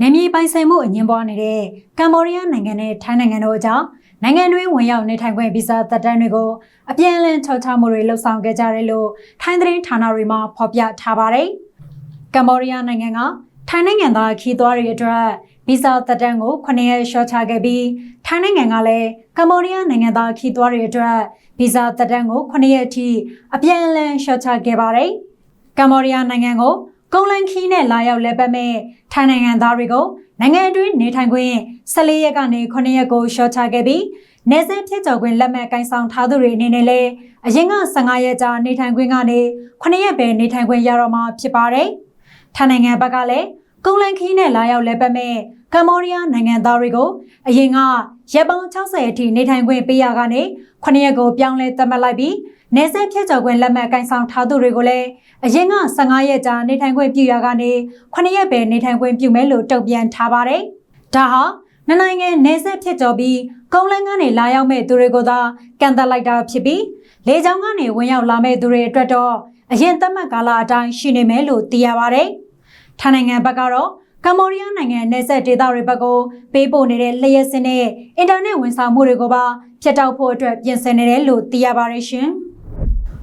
နေမြေပိုင်ဆိုင်မှုအငင်းပွားနေတဲ့ကမ္ဘောဒီးယားနိုင်ငံနဲ့ထိုင်းနိုင်ငံတို့အကြားနိုင်ငံတွင်းဝင်ရောက်နေထိုင်ခွင့်ဗီဇာသက်တမ်းတွေကိုအပြန်အလှန်ထောက်ထားမှုတွေလှုပ်ဆောင်ခဲ့ကြတယ်လို့ထိုင်းသတင်းဌာနတွေမှာဖော်ပြထားပါတယ်။ကမ္ဘောဒီးယားနိုင်ငံကထိုင်းနိုင်ငံသားခီးသွွားတွေအတွက်ဗီဇာသက်တမ်းကို9ရက်လျှော့ချခဲ့ပြီးထိုင်းနိုင်ငံကလည်းကမ္ဘောဒီးယားနိုင်ငံသားခီးသွွားတွေအတွက်ဗီဇာသက်တမ်းကို9ရက်အထိအပြန်အလှန်လျှော့ချခဲ့ပါတယ်။ကမ္ဘောဒီးယားနိုင်ငံကို ကုန်းလန်းခီးနဲ့လာရောက်လဲပတ်မဲ့ထိုင်းနိုင်ငံသားတွေကိုနိုင်ငံအတွင်းနေထိုင်ခွင့်14ရက်ကနေ9ရက်ကိုရှော့ချခဲ့ပြီးနေဆက်ဖြစ်ကြော်ခွင့်လက်မှတ်ကိုင်ဆောင်ထားသူတွေအနေနဲ့လည်းအရင်က15ရက်ကြာနေထိုင်ခွင့်ကနေ9ရက်ပဲနေထိုင်ခွင့်ရတော့မှာဖြစ်ပါတယ်။ထိုင်းနိုင်ငံဘက်ကလည်းကုန်းလန်းခီးနဲ့လာရောက်လဲပတ်မဲ့ကမ္ဘောဒီးယားနိုင်ငံသားတွေကိုအရင်ကရက်ပေါင်း60အထိနေထိုင်ခွင့်ပေးရကနေ9ရက်ကိုပြောင်းလဲသတ်မှတ်လိုက်ပြီး နေဆက်ဖြတ်ကျော်ခွင့်လက်မှတ်ကိုင်ဆောင်ထားသူတွေကိုလည်းအရင်က15ရက်ကြာနေထိုင်ခွင့်ပြုရကနေ9ရက်ပဲနေထိုင်ခွင့်ပြုမယ်လို့တုံ့ပြန်ထားပါတယ်။ဒါဟာနှစ်နိုင်ငံနေဆက်ဖြတ်ကျော်ပြီးကုန်းလန်းကနေလာရောက်မဲ့သူတွေကိုသာကန့်သက်လိုက်တာဖြစ်ပြီးလေကြောင်းကနေဝင်ရောက်လာမဲ့သူတွေအတွက်တော့အရင်သတ်မှတ်ကာလအတိုင်းရှိနေမယ်လို့သိရပါတယ်။ထိုင်းနိုင်ငံဘက်ကတော့ကမ္ဘောဒီးယားနိုင်ငံနယ်စပ်ဒေသတွေဘက်ကိုပေးပို့နေတဲ့လျှက်စစ်နဲ့အင်တာနက်ဝန်ဆောင်မှုတွေကိုပါဖျက်တောက်ဖို့အတွက်ပြင်ဆင်နေတယ်လို့သိရပါတယ်ရှင်။